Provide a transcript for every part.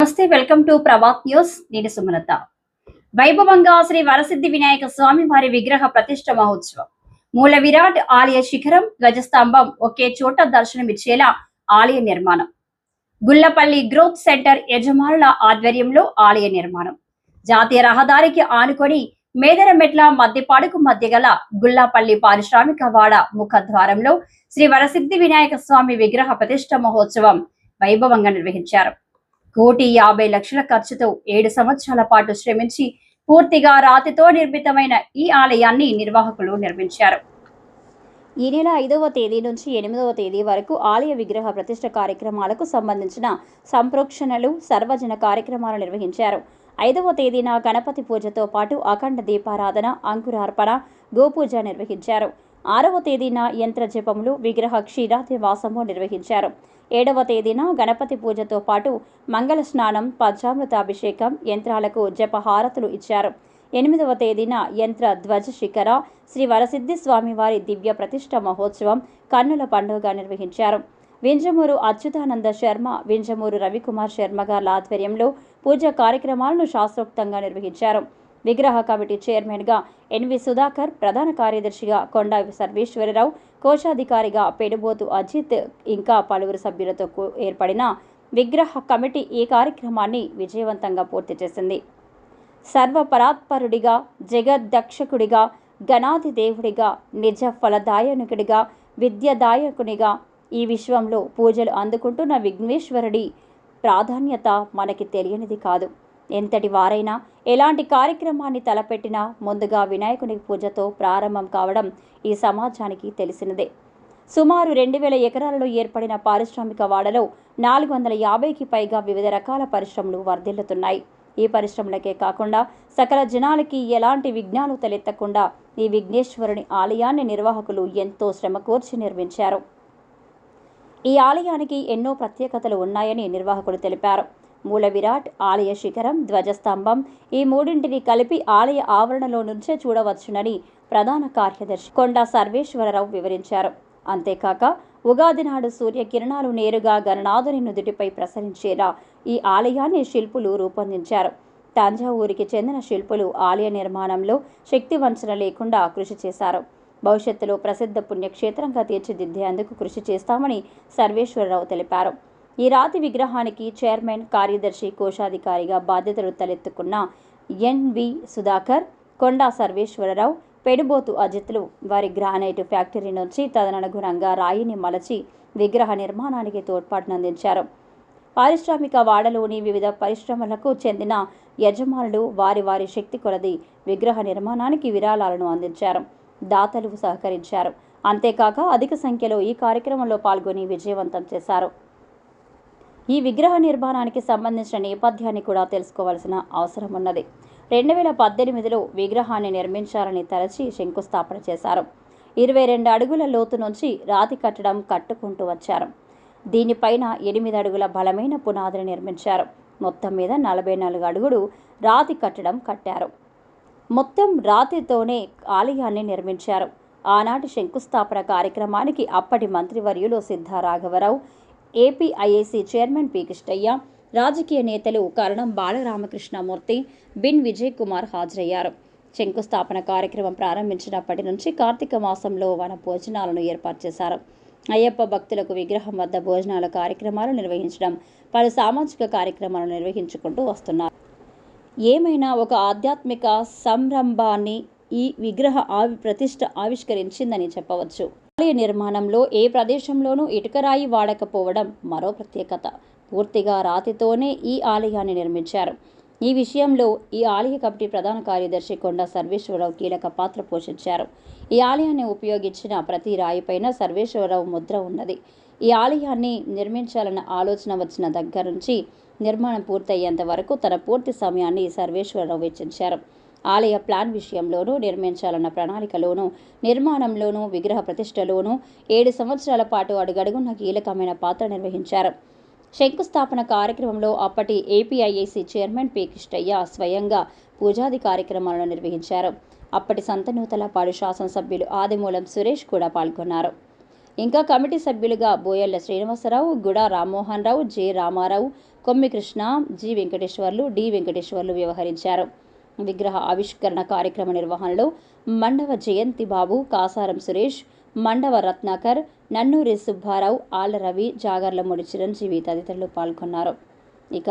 నమస్తే welcome to Prabhat news. నేను సుమలత. వైభవంగా శ్రీ వరసిద్ధి వినాయక స్వామి వారి విగ్రహ ప్రతిష్ట మహోత్సవం. మూల విరాట్ ఆలయ శిఖరం ధ్వజస్తంభం ఒకే చోట దర్శనమిచ్చేలా ఆలయ నిర్మాణం. గుల్లపల్లి గ్రోత్ సెంటర్ యజమానుల ఆధ్వర్యంలో ఆలయ నిర్మాణం. జాతీయ రహదారికి ఆనుకొని మేదరమెట్ల మద్యపాడుకు మధ్య గల గుల్లాపల్లి పారిశ్రామిక వాడ ముఖద్వారంలో శ్రీ వరసిద్ధి వినాయక స్వామి విగ్రహ ప్రతిష్ట మహోత్సవం వైభవంగా నిర్వహించారు. కోటి యాభై లక్షల ఖర్చుతో ఏడు సంవత్సరాల పాటు శ్రమించి పూర్తిగా రాతితో నిర్మితమైన ఈ ఆలయాన్ని నిర్వాహకులు నిర్మించారు. ఈ నెల ఐదవ తేదీ నుంచి ఎనిమిదవ తేదీ వరకు ఆలయ విగ్రహ ప్రతిష్ట కార్యక్రమాలకు సంబంధించిన సంప్రోక్షణలు సర్వజన కార్యక్రమాలు నిర్వహించారు. ఐదవ తేదీన గణపతి పూజతో పాటు అఖండ దీపారాధన అంకురార్పణ గోపూజ నిర్వహించారు. ఆరవ తేదీన యంత్ర జపములు విగ్రహ క్షీరాతి వాసము నిర్వహించారు. ఏడవ తేదీన గణపతి పూజతో పాటు మంగళ స్నానం పంచామృత అభిషేకం యంత్రాలకు జపహారతులు ఇచ్చారు. ఎనిమిదవ తేదీన యంత్ర ధ్వజ శిఖర శ్రీ వరసిద్ధి స్వామివారి దివ్య ప్రతిష్ట మహోత్సవం కన్నుల పండుగ నిర్వహించారు. వింజమూరు అచ్యుతానంద శర్మ వింజమూరు రవికుమార్ శర్మ గారి ఆధ్వర్యంలో పూజ కార్యక్రమాలను శాస్త్రోక్తంగా నిర్వహించారు. విగ్రహ కమిటీ చైర్మన్గా ఎన్వి సుధాకర్ ప్రధాన కార్యదర్శిగా కొండా సర్వేశ్వరరావు కోశాధికారిగా పెనుబోతు అజిత్ ఇంకా పలువురు సభ్యులతో కూ- ఏర్పడిన విగ్రహ కమిటీ ఈ కార్యక్రమాన్ని విజయవంతంగా పూర్తి చేసింది. సర్వపరాత్పరుడిగా జగద్దక్షకుడిగా గణాది దేవుడిగా నిజ ఫలదాయకుడిగా విద్యదాయకునిగా ఈ విశ్వంలో పూజలు అందుకుంటున్న విఘ్నేశ్వరుడి ప్రాధాన్యత మనకి తెలియనిది కాదు. ఎంతటి వారైనా ఎలాంటి కార్యక్రమాన్ని తలపెట్టినా ముందుగా వినాయకుని పూజతో ప్రారంభం కావడం ఈ సమాజానికి తెలిసినదే. సుమారు రెండు వేల ఎకరాలలో ఏర్పడిన పారిశ్రామిక వాడలో నాలుగు వందల యాభైకి పైగా వివిధ రకాల పరిశ్రమలు వర్ధిల్లుతున్నాయి. ఈ పరిశ్రమలకే కాకుండా సకల జనాలకి ఎలాంటి విఘ్నాలు తలెత్తకుండా ఈ విఘ్నేశ్వరుని ఆలయాన్ని నిర్వాహకులు ఎంతో శ్రమ కోర్చి నిర్మించారు. ఈ ఆలయానికి ఎన్నో ప్రత్యేకతలు ఉన్నాయని నిర్వాహకులు తెలిపారు. మూల విరాట్ ఆలయ శిఖరం ధ్వజస్తంభం ఈ మూడింటిని కలిపి ఆలయ ఆవరణలో నుంచే చూడవచ్చునని ప్రధాన కార్యదర్శి కొండా సర్వేశ్వరరావు వివరించారు. అంతేకాక ఉగాది నాడు సూర్యకిరణాలు నేరుగా గణనాథుని నుదుటిపై ప్రసరించేలా ఈ ఆలయాన్ని శిల్పులు రూపొందించారు. తంజావూరికి చెందిన శిల్పులు ఆలయ నిర్మాణంలో శక్తి వంచన లేకుండా కృషి చేశారు. భవిష్యత్తులో ప్రసిద్ధ పుణ్యక్షేత్రంగా తీర్చిదిద్దేందుకు కృషి చేస్తామని సర్వేశ్వరరావు తెలిపారు. ఈ రాతి విగ్రహానికి చైర్మన్ కార్యదర్శి కోశాధికారిగా బాధ్యతలు తలెత్తుకున్న ఎన్వి సుధాకర్ కొండా సర్వేశ్వరరావు పెడుబోతు అజిత్లు వారి గ్రానైట్ ఫ్యాక్టరీ నుంచి తదనుగుణంగా రాయిని మలచి విగ్రహ నిర్మాణానికి తోడ్పాటునందించారు. పారిశ్రామిక వాడలోని వివిధ పరిశ్రమలకు చెందిన యజమానులు వారి వారి శక్తి కొలది విగ్రహ నిర్మాణానికి విరాళాలను అందించారు. దాతలు సహకరించారు. అంతేకాక అధిక సంఖ్యలో ఈ కార్యక్రమంలో పాల్గొని విజయవంతం చేశారు. ఈ విగ్రహ నిర్మాణానికి సంబంధించిన నేపథ్యాన్ని కూడా తెలుసుకోవాల్సిన అవసరం ఉన్నది. రెండు వేల పద్దెనిమిదిలో విగ్రహాన్ని నిర్మించాలని తలచి శంకుస్థాపన చేశారు. ఇరవై రెండు అడుగుల లోతు నుంచి రాతి కట్టడం కట్టుకుంటూ వచ్చారు. దీనిపైన ఎనిమిది అడుగుల బలమైన పునాదిని నిర్మించారు. మొత్తం మీద నలభై నాలుగు అడుగులు రాతి కట్టడం కట్టారు. మొత్తం రాతితోనే ఆలయాన్ని నిర్మించారు. ఆనాటి శంకుస్థాపన కార్యక్రమానికి అప్పటి మంత్రివర్యులు సిద్ధ రాఘవరావు ఏపీఐఏసీ చైర్మన్ పి కృష్ణయ్య రాజకీయ నేతలు కరణం బాలరామకృష్ణమూర్తి బిన్ విజయ్ కుమార్ హాజరయ్యారు. శంకుస్థాపన కార్యక్రమం ప్రారంభించినప్పటి నుంచి కార్తీక మాసంలో వన భోజనాలను ఏర్పాటు చేశారు. అయ్యప్ప భక్తులకు విగ్రహం వద్ద భోజనాల కార్యక్రమాలు నిర్వహించడం పలు సామాజిక కార్యక్రమాలు నిర్వహించుకుంటూ వస్తున్నారు. ఏమైనా ఒక ఆధ్యాత్మిక సంరంభాన్ని ఈ విగ్రహ ఆవి ప్రతిష్ట ఆవిష్కరించిందని చెప్పవచ్చు. ఆలయ నిర్మాణంలో ఏ ప్రదేశంలోనూ ఇటుకరాయి వాడకపోవడం మరో ప్రత్యేకత. పూర్తిగా రాతితోనే ఈ ఆలయాన్ని నిర్మించారు. ఈ విషయంలో ఈ ఆలయ కమిటీ ప్రధాన కార్యదర్శి కొండ సర్వేశ్వరరావు కీలక పాత్ర పోషించారు. ఈ ఆలయాన్ని ఉపయోగించిన ప్రతి రాయిపైన సర్వేశ్వరరావు ముద్ర ఉన్నది. ఈ ఆలయాన్ని నిర్మించాలన్న ఆలోచన వచ్చిన దగ్గర నుంచి నిర్మాణం పూర్తయ్యేంత వరకు తన పూర్తి సమయాన్ని సర్వేశ్వరరావు వెచ్చించారు. ఆలయ ప్లాన్ విషయంలోనూ నిర్మించాలన్న ప్రణాళికలోనూ నిర్మాణంలోనూ విగ్రహ ప్రతిష్టలోనూ ఏడు సంవత్సరాల పాటు అడుగడుగున్న కీలకమైన పాత్ర నిర్వహించారు. శంకుస్థాపన కార్యక్రమంలో అప్పటి ఏపీఐఏసీ చైర్మన్ పి. కృష్ణయ్య స్వయంగా పూజాది కార్యక్రమాలను నిర్వహించారు. అప్పటి సంతనూతలపాడు శాసనసభ్యులు ఆదిమూలం సురేష్ కూడా పాల్గొన్నారు. ఇంకా కమిటీ సభ్యులుగా బోయల్ల శ్రీనివాసరావు గుడా Rammohan Rao J. Ramarao Kommi Krishna G. Venkateswarlu D. Venkateswarlu వ్యవహరించారు. విగ్రహ ఆవిష్కరణ కార్యక్రమ నిర్వహణలో మండవ జయంతి బాబు కాసారం సురేష్ మండవ రత్నాకర్ నన్నూరి సుబ్బారావు ఆళ్ళ రవి జాగర్లమూడి చిరంజీవి తదితరులు పాల్గొన్నారు. ఇక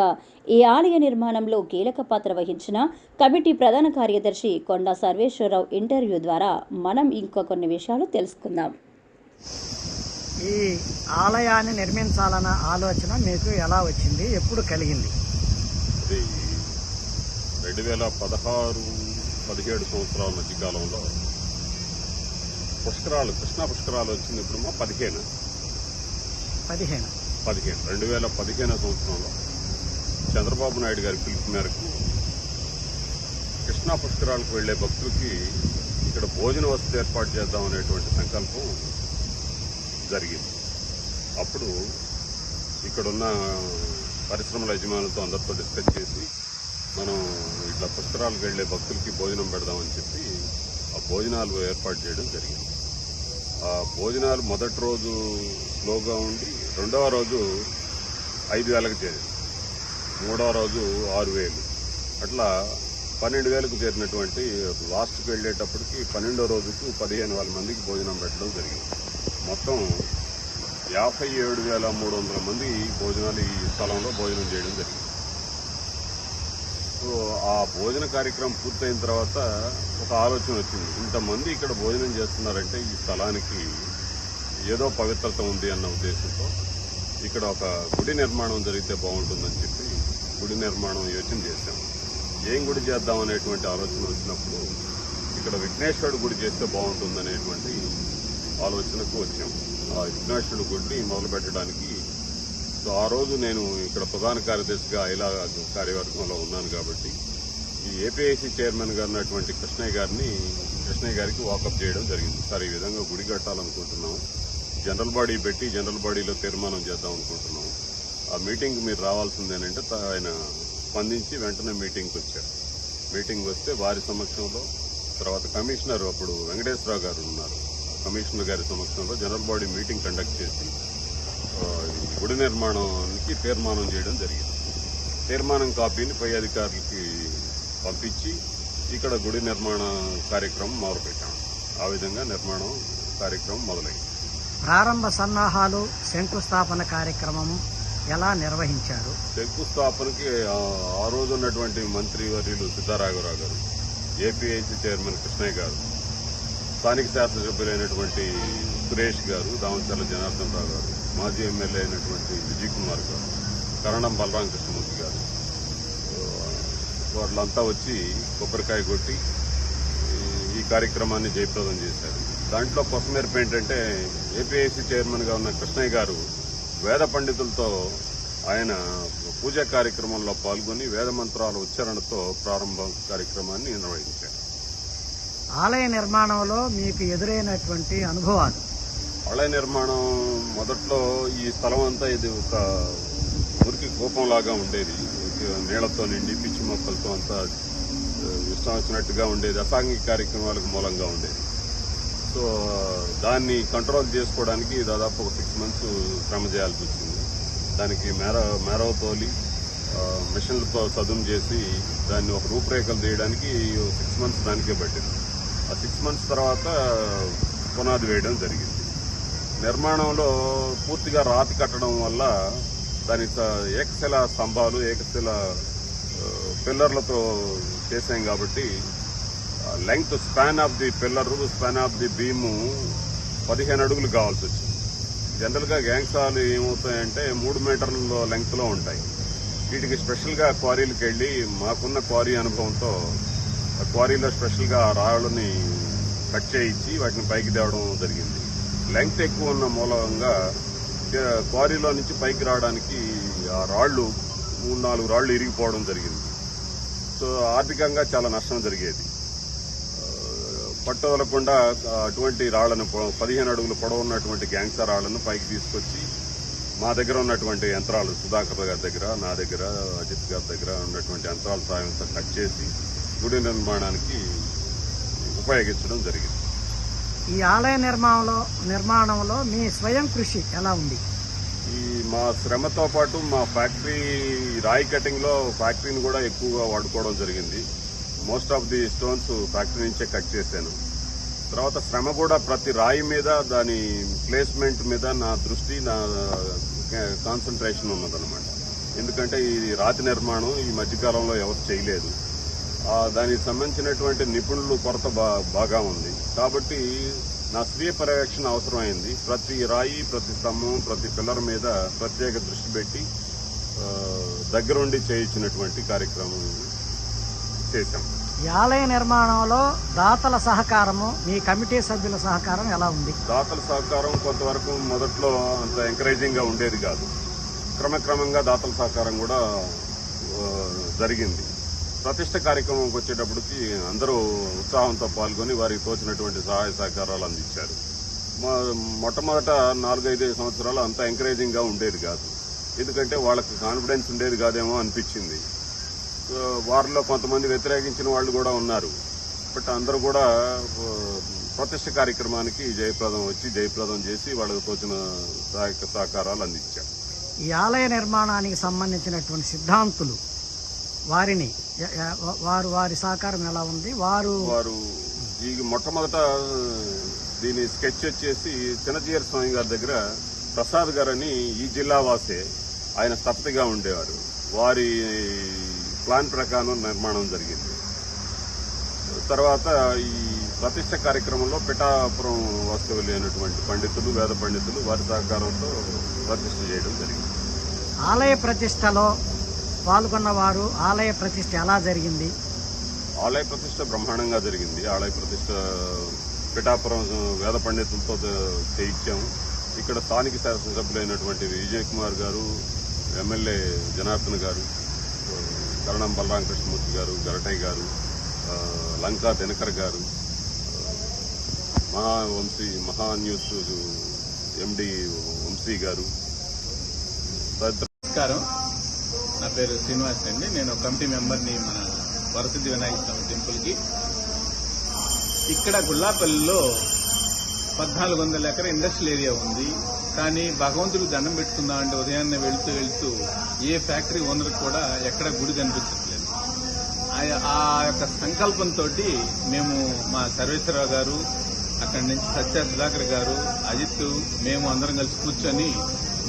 ఈ ఆలయ నిర్మాణంలో కీలక పాత్ర వహించిన కమిటీ ప్రధాన కార్యదర్శి కొండా సర్వేశ్వరరావు ఇంటర్వ్యూ ద్వారా మనం ఇంకా కొన్ని విషయాలు తెలుసుకుందాం. ఈ ఆలయాన్ని నిర్మించాలన్న ఆలోచన మీకు ఎలా వచ్చింది? ఎప్పుడు కలిగింది? రెండు వేల పదహారు పదిహేడు సంవత్సరాల మధ్య కాలంలో పుష్కరాలు కృష్ణా పుష్కరాలు వచ్చింది ఇప్పుడు మా పదిహేను. పదిహేను. పదిహేను. రెండు వేల పదిహేను సంవత్సరంలో చంద్రబాబు నాయుడు గారి పిలుపు మేరకు కృష్ణా పుష్కరాలకు వెళ్ళే భక్తులకి ఇక్కడ భోజన వసతి ఏర్పాటు చేద్దాం అనేటువంటి సంకల్పం జరిగింది. అప్పుడు ఇక్కడున్న పరిశ్రమల యజమానులతో అందరితో డిస్కస్ చేసి మనం ఇట్లా పుష్కరాలకు వెళ్ళే భక్తులకి భోజనం పెడదామని చెప్పి ఆ భోజనాలు ఏర్పాటు చేయడం జరిగింది. ఆ భోజనాలు మొదటి రోజు స్లోగా ఉండి రెండవ రోజు ఐదు వేలకు చేరింది. మూడవ రోజు ఆరు వేలు. అట్లా పన్నెండు వేలకు చేరినటువంటి లాస్ట్కి వెళ్ళేటప్పటికి పన్నెండో రోజుకు పదిహేను వేల మందికి భోజనం పెట్టడం జరిగింది. మొత్తం యాభై ఏడు వేల మూడు వందల మంది భోజనాలు ఈ స్థలంలో భోజనం చేయడం జరిగింది. సో ఆ భోజన కార్యక్రమం పూర్తయిన తర్వాత ఒక ఆలోచన వచ్చింది. ఇంతమంది ఇక్కడ భోజనం చేస్తున్నారంటే ఈ స్థలానికి ఏదో పవిత్రత ఉంది అన్న ఉద్దేశంతో ఇక్కడ ఒక గుడి నిర్మాణం జరిగితే బాగుంటుందని చెప్పి గుడి నిర్మాణం యోచన చేశాం. ఏం గుడి చేద్దాం అనేటువంటి ఆలోచన వచ్చినప్పుడు ఇక్కడ విఘ్నేశ్వరుడు గుడి చేస్తే బాగుంటుందనేటువంటి ఆలోచనకు వచ్చాం. ఆ విఘ్నేశ్వరుడు గుడిని మొదలు పెట్టడానికి సో ఆ రోజు నేను ఇక్కడ ప్రధాన కార్యదర్శిగా ఐలా కార్యవర్గంలో ఉన్నాను కాబట్టి ఈ ఏపీఐసి చైర్మన్ గారు ఉన్నటువంటి కృష్ణయ్య గారిని కృష్ణయ్య గారికి వాకప్ చేయడం జరిగింది. సార్ ఈ విధంగా గుడి కట్టాలనుకుంటున్నాం. జనరల్ బాడీ పెట్టి జనరల్ బాడీలో తీర్మానం చేద్దాం అనుకుంటున్నాం. ఆ మీటింగ్ మీరు రావాల్సిందేనంటే త- ఆయన స్పందించి వెంటనే మీటింగ్కి వచ్చారు. మీటింగ్ వస్తే వారి సమక్షంలో తర్వాత కమిషనర్ అప్పుడు వెంకటేశ్వరరావు గారు ఉన్నారు. కమిషనర్ గారి సమక్షంలో జనరల్ బాడీ మీటింగ్ కండక్ట్ చేసి గుడి నిర్మాణానికి తీర్మానం చేయడం జరిగింది. తీర్మానం కాపీని పై అధికారులకి పంపించి ఇక్కడ గుడి నిర్మాణ కార్యక్రమం మొదలుపెట్టాం. ఆ విధంగా నిర్మాణం కార్యక్రమం మొదలైంది. ప్రారంభ సన్నాహాలు శంకుస్థాపన కార్యక్రమం ఎలా నిర్వహించారు? శంకుస్థాపనకి ఆ ఆ రోజు ఉన్నటువంటి మంత్రి వర్యులు సిద్ధారాఘవరావు గారు ఏపీఐసి చైర్మన్ కృష్ణయ్య గారు స్థానిక శాసనసభ్యులైనటువంటి సురేష్ గారు దామచర్ల జనార్దన్ రావు గారు మాజీ ఎమ్మెల్యే అయినటువంటి విజయ్ కుమార్ గారు కరణం బలరాం కృష్ణమూర్తి గారు వాళ్ళంతా వచ్చి కొబ్బరికాయ కొట్టి ఈ- ఈ కార్యక్రమాన్ని జయప్రదం చేశారు. దాంట్లో కొసమేరపు ఏంటంటే ఏపీఐసి చైర్మన్గా ఉన్న కృష్ణయ్య గారు వేద పండితులతో ఆయన పూజా కార్యక్రమంలో పాల్గొని వేద మంత్రాల ఉచ్చారణతో ప్రారంభ కార్యక్రమాన్ని నిర్వహించారు. ఆలయ నిర్మాణంలో మీకు ఎదురైనటువంటి అనుభవాలు. ఆలయ నిర్మాణం మొదట్లో ఈ స్థలం అంతా ఇది ఒక మురికి కూపంలాగా ఉండేది. నీళ్ళతో నిండి పిచ్చి మొక్కలతో అంతా ఇష్టం వచ్చినట్టుగా ఉండేది. అసాంఘిక కార్యక్రమాలకు మూలంగా ఉండేది. సో దాన్ని కంట్రోల్ చేసుకోవడానికి దాదాపు ఒక సిక్స్ మంత్స్ శ్రమ చేయాల్సి వచ్చింది. దానికి మేర మేరవ తోలి మిషన్లతో సదుం చేసి దాన్ని ఒక రూపురేఖలు తీయడానికి సిక్స్ మంత్స్ దానికే పట్టింది. ఆ సిక్స్ మంత్స్ తర్వాత పునాది వేయడం జరిగింది. నిర్మాణంలో పూర్తిగా రాతి కట్టడం వల్ల దాని ఏకశిల స్తంభాలు ఏకశిల పిల్లర్లతో చేసాం కాబట్టి length span of the pillar span of the beam పదిహేను అడుగులు కావాల్సి వచ్చింది. జనరల్గా గ్యాంగ్సాలు ఏమవుతాయంటే మూడు మీటర్ల లెంగ్త్లో ఉంటాయి. వీటికి స్పెషల్గా క్వారీలకు వెళ్ళి మాకున్న క్వారీ అనుభవంతో ఆ క్వారీలో స్పెషల్గా రాళ్ళని కట్ చేయించి వాటిని పైకి తేవడం జరిగింది. లెంగ్త్ ఎక్కువ ఉన్న మూలంగా క్వారీలో నుంచి పైకి రావడానికి ఆ రాళ్ళు మూడు నాలుగు రాళ్ళు ఇరిగిపోవడం జరిగింది. సో ఆర్థికంగా చాలా నష్టం జరిగేది. పట్టవలకుండా అటువంటి రాళ్ళను పదిహేను అడుగులు పొడవు ఉన్నటువంటి గ్యాంగ్సర్ రాళ్ళను పైకి తీసుకొచ్చి మా దగ్గర ఉన్నటువంటి యంత్రాలు సుధాకర్ గారి దగ్గర నా దగ్గర అజిత్ గారి దగ్గర ఉన్నటువంటి యంత్రాల సాయంతో కట్ చేసి గుడి నిర్మాణానికి ఉపయోగించడం జరిగింది. ఈ ఆలయ నిర్మాణంలో నిర్మాణంలో మీ స్వయం కృషి ఎలా ఉంది? ఈ మా శ్రమతో పాటు మా ఫ్యాక్టరీ రాయి కటింగ్లో ఫ్యాక్టరీని కూడా ఎక్కువగా వాడుకోవడం జరిగింది. Most of the stones factory నుంచే కట్ చేశాను. తర్వాత శ్రమ కూడా ప్రతి రాయి మీద దాని ప్లేస్మెంట్ మీద నా దృష్టి నా కాన్సన్ట్రేషన్ ఉన్నదన్నమాట. ఎందుకంటే ఈ రాతి నిర్మాణం ఈ మధ్యకాలంలో ఎవరు చేయలేదు. దానికి సంబంధించినటువంటి నిపుణులు కొరత బాగా ఉంది. కాబట్టి నా స్వీయ పర్యవేక్షణ అవసరమైంది. ప్రతి రాయి ప్రతి స్తంభం ప్రతి పిల్లర్ మీద ప్రత్యేక దృష్టి పెట్టి దగ్గరుండి చేయించినటువంటి కార్యక్రమం చేశాం. ఆలయ నిర్మాణంలో దాతల సహకారము మీ కమిటీ సభ్యుల సహకారం ఎలా ఉంది? దాతల సహకారం కొంతవరకు మొదట్లో అంత ఎంకరేజింగ్గా ఉండేది కాదు. క్రమక్రమంగా దాతల సహకారం కూడా జరిగింది. ప్రతిష్ట కార్యక్రమంకి వచ్చేటప్పటికి అందరూ ఉత్సాహంతో పాల్గొని వారికి తోచినటువంటి సహాయ సహకారాలు అందించారు. మొట్టమొదట నాలుగైదు సంవత్సరాలు అంత ఎంకరేజింగ్గా ఉండేది కాదు. ఎందుకంటే వాళ్ళకి కాన్ఫిడెన్స్ ఉండేది కాదేమో అనిపించింది. వారిలో కొంతమంది వ్యతిరేకించిన వాళ్ళు కూడా ఉన్నారు. బట్ అందరూ కూడా ప్రతిష్ట కార్యక్రమానికి జయప్రదం వచ్చి జయప్రదం చేసి వాళ్ళకు తోచిన సహాయక సహకారాలు అందించారు. ఈ ఆలయ నిర్మాణానికి సంబంధించినటువంటి సిద్ధాంతులు వారిని వారు వారి సహకారం ఎలా ఉంది? వారు వారు ఈ మొట్టమొదట దీని స్కెచ్ వచ్చేసి చిన్నజీయర్ స్వామి గారి దగ్గర ప్రసాద్ గారని ఈ జిల్లా వాసే ఆయన స్థపతిగా ఉండేవారు. వారి ప్లాన్ ప్రకారం నిర్మాణం జరిగింది. తర్వాత ఈ ప్రతిష్ట కార్యక్రమంలో పిఠాపురం వాస్తవులు అయినటువంటి పండితులు వేద పండితులు వారి సహకారంతో ప్రతిష్ట చేయడం జరిగింది. ఆలయ ప్రతిష్టలో పాల్గొన్న వారు ఆలయ ప్రతిష్ట ఎలా జరిగింది? ఆలయ ప్రతిష్ట బ్రహ్మాండంగా జరిగింది. ఆలయ ప్రతిష్ట పిఠాపురం వేద పండితులతో చేయించాము. ఇక్కడ స్థానిక శాసనసభ్యులైనటువంటి విజయ్ కుమార్ గారు ఎమ్మెల్యే జనార్దన్ గారు కరణం బలరామ కృష్ణమూర్తి గారు గరటయ్య గారు లంకా దినకర్ గారు మహావంశీ మహా న్యూస్ ఎండి వంశీ గారు. నమస్కారం. నా పేరు శ్రీనివాస్ అండి. నేను కమిటీ మెంబర్ని మన వరసిద్ధి వినాయక స్వామి టెంపుల్కి. ఇక్కడ గుల్లాపల్లిలో పద్నాలుగు వందల ఎకర ఇండస్ట్రియల్ ఏరియా ఉంది. కానీ భగవంతుడు దండం పెట్టుకుందాం అంటే ఉదయాన్నే వెళుతూ వెళుతూ ఏ ఫ్యాక్టరీ ఓనర్ కూడా ఎక్కడ గుడి కనిపించట్లేదు. ఆ- ఆ యొక్క సంకల్పంతో మేము మా సర్వేశ్వరరావు గారు అక్కడి నుంచి సత్య సుధాకర్ గారు అజిత్ మేము అందరం కలిసి కూర్చొని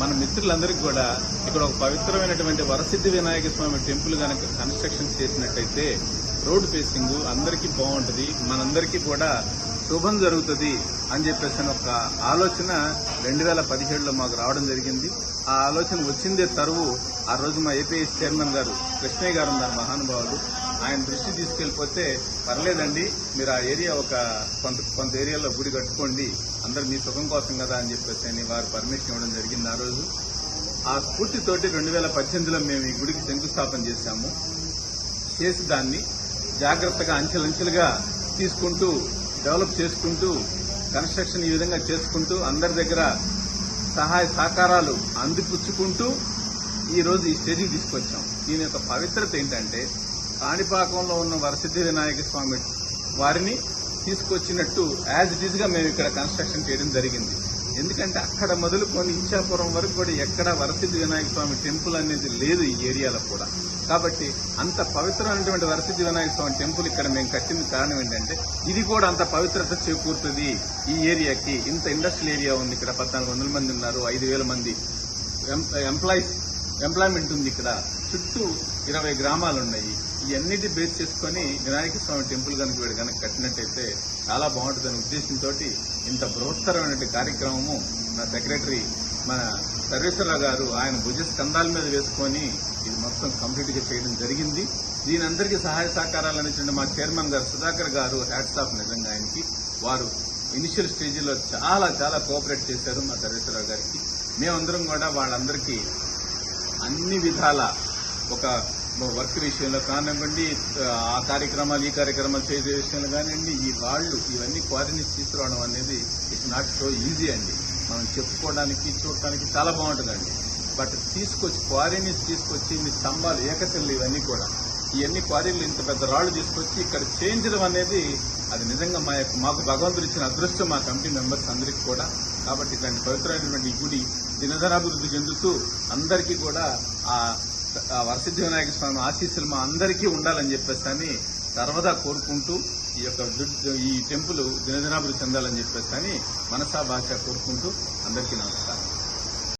మన మిత్రులందరికీ కూడా ఇక్కడ ఒక పవిత్రమైనటువంటి వరసిద్ధి వినాయక స్వామి టెంపుల్ కనుక కన్స్ట్రక్షన్ చేసినట్టయితే రోడ్ ఫేసింగ్ అందరికీ బాగుంటుంది మనందరికీ కూడా శుభం జరుగుతుంది అని చెప్పేసి ఒక ఆలోచన రెండు వేల పదిహేడులో మాకు రావడం జరిగింది. ఆ ఆలోచన వచ్చిందే తరువు ఆ రోజు మా ఏపీఎస్ చైర్మన్ గారు కృష్ణయ్య గారు ఉన్నారు మహానుభావులు. ఆయన దృష్టి తీసుకెళ్ళిపోతే పర్లేదండి. మీరు ఆ ఏరియా ఒక కొంత కొంత ఏరియాలో గుడి కట్టుకోండి. అందరు మీ సుఖం కోసం కదా అని చెప్పేసి అని వారు పర్మిషన్ ఇవ్వడం జరిగింది ఆ రోజు. ఆ స్ఫూర్తితోటి రెండు వేల పద్దెనిమిదిలో మేము ఈ గుడికి శంకుస్థాపన చేశాము. చేసి దాన్ని జాగ్రత్తగా అంచెలంచెలుగా తీసుకుంటూ డెవలప్ చేసుకుంటూ కన్స్ట్రక్షన్ ఈ విధంగా చేసుకుంటూ అందరి దగ్గర సహాయ సహకారాలు అందిపుచ్చుకుంటూ ఈరోజు ఈ స్టేజ్కి తీసుకొచ్చాం. దీని యొక్క పవిత్రత ఏంటంటే కాణిపాకంలో ఉన్న వరసిద్ధి వినాయక స్వామి వారిని తీసుకొచ్చినట్టు యాజ్ ఇట్ ఈస్గా మేము ఇక్కడ కన్స్ట్రక్షన్ చేయడం జరిగింది. ఎందుకంటే అక్కడ మొదలుకొని ఇచ్చాపురం వరకు కూడా ఎక్కడ వరసిద్ధి వినాయక స్వామి టెంపుల్ అనేది లేదు ఈ ఏరియాలో కూడా. కాబట్టి అంత పవిత్రమైనటువంటి వరసిద్ధి వినాయక స్వామి టెంపుల్ ఇక్కడ మేము కట్టిన కారణం ఏంటంటే ఇది కూడా అంత పవిత్రత చేకూరుతుంది ఈ ఏరియాకి. ఇంత ఇండస్ట్రియల్ ఏరియా ఉంది ఇక్కడ. పద్నాలుగు వందల మంది ఉన్నారు ఐదు వేల మంది ఎంప్లాయీస్ ఎంప్లాయ్మెంట్ ఉంది ఇక్కడ. చుట్టూ ఇరవై గ్రామాలు ఉన్నాయి. ఇవన్నిటి బేస్ చేసుకొని వినాయక స్వామి టెంపుల్ కనుక వీడు కనుక కట్టినట్టయితే చాలా బాగుంటుందనే ఉద్దేశంతో ఇంత బృహత్తరమైన కార్యక్రమము నా సెక్రటరీ మన సర్వేశ్వరరావు గారు ఆయన భుజ స్కంధాల మీద వేసుకొని ఇది మొత్తం కంప్లీట్గా చేయడం జరిగింది. దీని అందరికీ సహాయ సహకారాలు అందించిన మా చైర్మన్ గారు సుధాకర్ గారు హ్యాట్స్ ఆఫ్ నిజంగా ఆయనకి. వారు ఇనిషియల్ స్టేజీలో చాలా చాలా కోఆపరేట్ చేశారు మా సర్వేశ్వరరావు గారికి. మేమందరం కూడా వాళ్ళందరికీ అన్ని విధాల ఒక వర్క్ విషయంలో కానివ్వండి ఆ కార్యక్రమాలు ఈ కార్యక్రమాలు చేసే విషయంలో కానివ్వండి ఈ రాళ్ళు ఇవన్నీ కోఆర్డినేట్ తీసుకురావడం అనేది ఇట్స్ నాట్ సో ఈజీ అండి. మనం చెప్పుకోవడానికి చూడటానికి చాలా బాగుంటుందండి. బట్ తీసుకొచ్చి క్వారీని తీసుకొచ్చి ఇన్ని స్తంభాలు ఏకశిల్లు ఇవన్నీ కూడా ఇవన్నీ క్వారీలు ఇంత పెద్ద రాళ్ళు తీసుకొచ్చి ఇక్కడ చేయించడం అనేది అది నిజంగా మా యొక్క మాకు భగవంతుడు ఇచ్చిన అదృష్టం మా కమిటీ మెంబర్స్ అందరికీ కూడా. కాబట్టి ఇట్లాంటి పవిత్రమైనటువంటి గుడి దినధనాభివృద్ధి చెందుతూ అందరికీ కూడా ఆ వరసిద్ధి వినాయక స్వామి ఆశీస్సులు మా అందరికీ ఉండాలని చెప్పేసి అని సర్వదా కోరుకుంటూ ఈ యొక్క ఈ టెంపుల్ దినదినాభివృద్ధి చెందాలని చెప్పేసి అని మనసా భాష కోరుకుంటూ అందరికీ నమస్కారం.